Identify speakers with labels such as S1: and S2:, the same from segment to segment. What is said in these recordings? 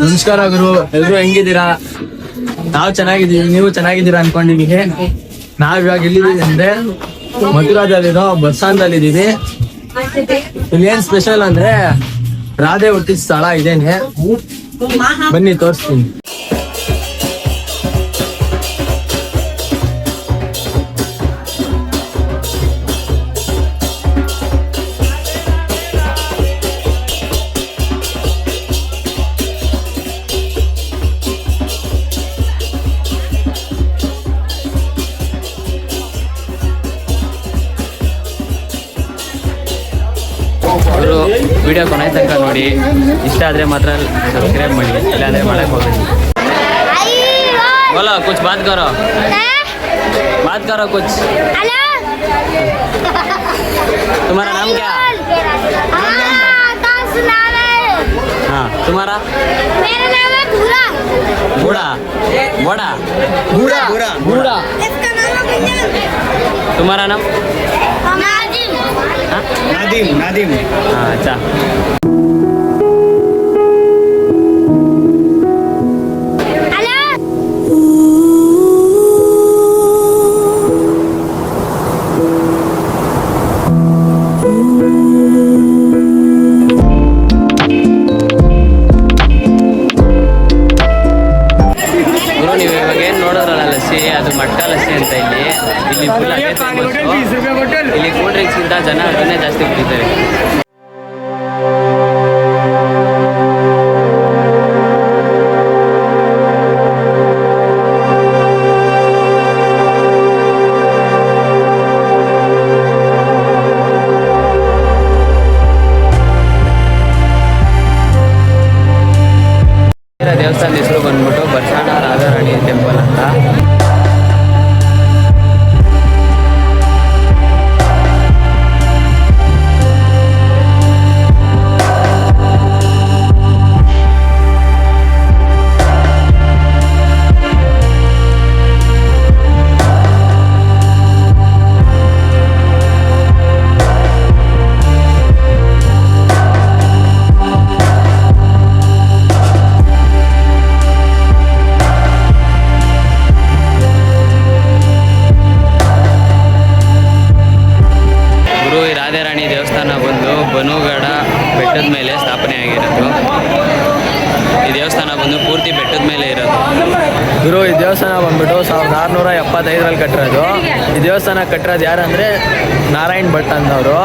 S1: ನಮಸ್ಕಾರ ಗುರು. ಎಲ್ರು ಹೆಂಗಿದ್ದೀರಾ? ನಾವ್ ಚೆನ್ನಾಗಿದ್ದೀವಿ, ನೀವು ಚೆನ್ನಾಗಿದ್ದೀರಾ ಅನ್ಕೊಂಡಿದೀವಿ ನಾವ್ ಇವಾಗ ಎಲ್ಲಿದ್ದೀವಿ ಅಂದ್ರೆ ಮಥುರಾದಲ್ಲಿರೋ ಬಸ್ಸಾಂದಲ್ಲಿ ಇದೀವಿ ಇಲ್ಲಿ ಏನ್ ಸ್ಪೆಷಲ್ ಅಂದ್ರೆ ರಾಧೆ ಹುಟ್ಟಿದ ಸ್ಥಳ ಇದೇನೆ. ಬನ್ನಿ ತೋರಿಸ್ತೀನಿ.
S2: ಅವರು ವಿಡಿಯೋ ಕೊನೆ ತನಕ ನೋಡಿ ಇಷ್ಟ ಆದ್ರೆ ಮಾತ್ರ ಸಬ್ಸ್ಕ್ರೈಬ್ ಮಾಡಿ ಇಲ್ಲಾಂದ್ರೆ ಮಾಡಕ್ ಹೋಗ್ಬೇಡಿ बोलो कुछ बात करो बात करो कुछ तुम्हारा नाम क्या हाँ तुम्हारा
S3: मेरा नाम है भूरा
S2: बूढ़ा बड़ा
S1: ಬೂಡಾ ಬೂಡಾ
S3: इसका नाम है गुंजन
S2: तुम्हारा नाम નાદીમ.
S3: નાદીમ
S2: નાદીમ. હા અચ્છા ಏನು ನೋಡೋದ್ರಲ್ಲ ಲಸ್ಸಿ ಅದು ಮಟ್ಟ ಲಸ್ಸಿ ಅಂತ ಇಲ್ಲಿ. ಇಲ್ಲಿ ಫುಲ್ ಅದೇ. ಇಲ್ಲಿ ಕೂಲ್ ಡ್ರಿಂಕ್ಸ್ ಇಂದ ಜನ ಅದನ್ನೇ ಜಾಸ್ತಿ ಕುಡಿತಾರೆ. ದೇವಸ್ಥಾನದ ಹೆಸರು ಬಂದ್ಬಿಟ್ಟು ಬರ್ಸಾಣ temple lang ta. ಬನುಗಡ ಬೆಟ್ಟದ ಮೇಲೆ ಸ್ಥಾಪನೆ ಆಗಿರೋದು. ಈ ದೇವಸ್ಥಾನ ಬಂದು ಪೂರ್ತಿ ಬೆಟ್ಟದ ಮೇಲೆ ಇರೋದು.
S1: ಗುರು ಈ ದೇವಸ್ಥಾನ ಬಂದ್ಬಿಟ್ಟು ಸಾವಿರದ ಆರುನೂರ ಎಪ್ಪತ್ತೈದರಲ್ಲಿ ಕಟ್ಟಿರೋದು. ಈ ದೇವಸ್ಥಾನ ಕಟ್ಟಿರೋದು ಯಾರಂದ್ರೆ ನಾರಾಯಣ್ ಭಟ್ ಅನ್ನೋರು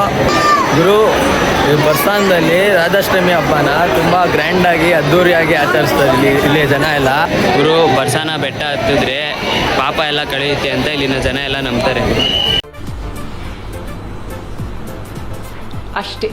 S1: ಗುರು ಈ ಬಸ್ಥಾನದಲ್ಲಿ ರಾಧಾಷ್ಟಮಿ ಹಬ್ಬನ ತುಂಬ ಗ್ರ್ಯಾಂಡಾಗಿ ಅದ್ದೂರಿಯಾಗಿ ಆಚರಿಸ್ತಾರೆ ಇಲ್ಲಿ ಇಲ್ಲಿ ಜನ ಎಲ್ಲ.
S2: ಗುರು ಬರ್ಸಾನ ಬೆಟ್ಟ ಹತ್ತಿದ್ರೆ ಪಾಪ ಎಲ್ಲ ಕಳೆಯುತ್ತೆ ಅಂತ ಇಲ್ಲಿನ ಜನ ಎಲ್ಲ ನಂಬ್ತಾರೆ.
S4: ಅಷ್ಟೇ.